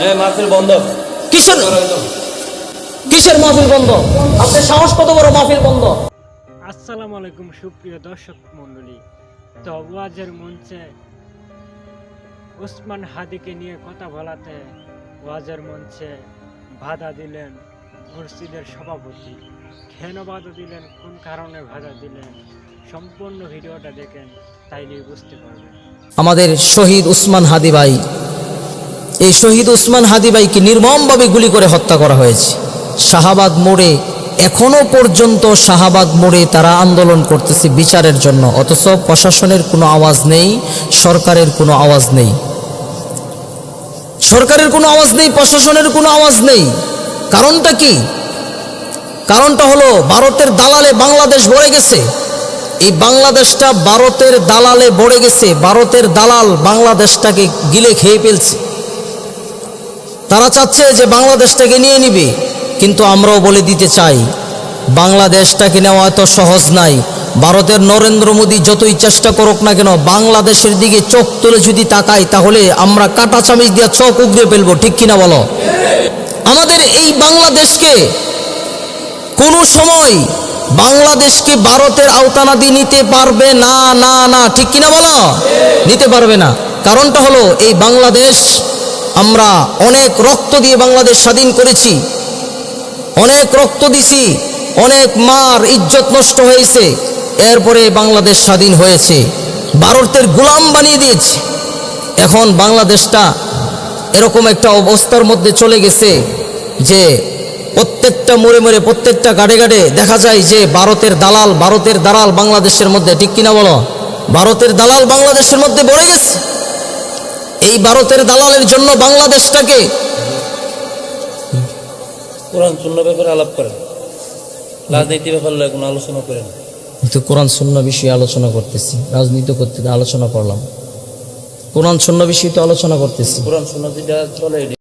হ্যাঁ মাহফিল বন্ধ। কিসের? কিসের মাহফিল বন্ধ? আপনার সাহস কত বড় মাহফিল বন্ধ? আসসালামু আলাইকুম সুপ্রিয় দর্শক মণ্ডলী। তো ওয়াজের মঞ্চে ওসমান হাদিকে নিয়ে কথা বলাতে ওয়াজের মঞ্চে বাধা দিলেন মসজিদের সভাপতি। কেন বাধা দিলেন কোন কারণে বাধা দিলেন সম্পূর্ণ ভিডিওটা দেখেন তাইলেই বুঝতে পারবেন। আমাদের শহীদ উসমান হাদি ভাই এই শহীদ উসমান হাদিবাইকে নির্মমভাবে গুলি করে হত্যা করা হয়েছে। শাহাবাদ মোড়ে এখনও পর্যন্ত শাহাবাদ মোড়ে তারা আন্দোলন করতেছে বিচারের জন্য, অথচ প্রশাসনের কোনো আওয়াজ নেই, সরকারের কোনো আওয়াজ নেই। সরকারের কোনো আওয়াজ নেই, প্রশাসনের কোনো আওয়াজ নেই। কারণটা কি? কারণটা হলো ভারতের দালালে বাংলাদেশ ভরে গেছে। এই বাংলাদেশটা ভারতের দালালে ভরে গেছে। ভারতের দালাল বাংলাদেশটাকে গিলে খেয়ে ফেলছে। তারা চাচ্ছে যে বাংলাদেশটাকে নিয়ে নিবে, কিন্তু আমরাও বলে দিতে চাই, বাংলাদেশটাকে নেওয়া এত সহজ নাই। ভারতের নরেন্দ্র মোদী যতই চেষ্টা করুক না কেন, বাংলাদেশের দিকে চোখ তুলে যদি তাকাই তাহলে আমরা কাটা চামিচ দিয়ে চোখ উগড়ে ফেলব, ঠিক কিনা বলো? আমাদের এই বাংলাদেশকে কোনো সময় বাংলাদেশকে ভারতের আওতানাদি নিতে পারবে না না না, ঠিক কিনা বলো? নিতে পারবে না। কারণটা হলো, এই বাংলাদেশ আমরা অনেক রক্ত দিয়ে বাংলাদেশ স্বাধীন করেছি। অনেক রক্ত দিছি, অনেক মার ইজ্জত নষ্ট হয়েছে। এরপরে বাংলাদেশ স্বাধীন হয়েছে। ভারতের গোলাম বানিয়ে দিয়েছে। এখন বাংলাদেশটা এরকম একটা অবস্থার মধ্যে চলে গেছে যে প্রত্যেকটা মোড়ে মোড়ে, প্রত্যেকটা গাড়ে গাড়ে দেখা যায় যে ভারতের দালাল ভারতের দালাল বাংলাদেশের মধ্যে। ঠিক কিনা বলো? ভারতের দালাল বাংলাদেশের মধ্যে ভরে গেছে এই ভারতের দালালের জন্য বাংলাদেশটাকে কোরআন শূন্য ব্যাপারে আলাপ করেন। রাজনীতি ব্যাপারে কোনো আলোচনা করেন। কিন্তু কোরআন শূন্য বিষয়ে আলোচনা করতেছি। রাজনীতি করতে আলোচনা করলাম। কোরআন শূন্য বিষয়ে তো আলোচনা করতেছি। কোরআন শূন্য যেটা চলে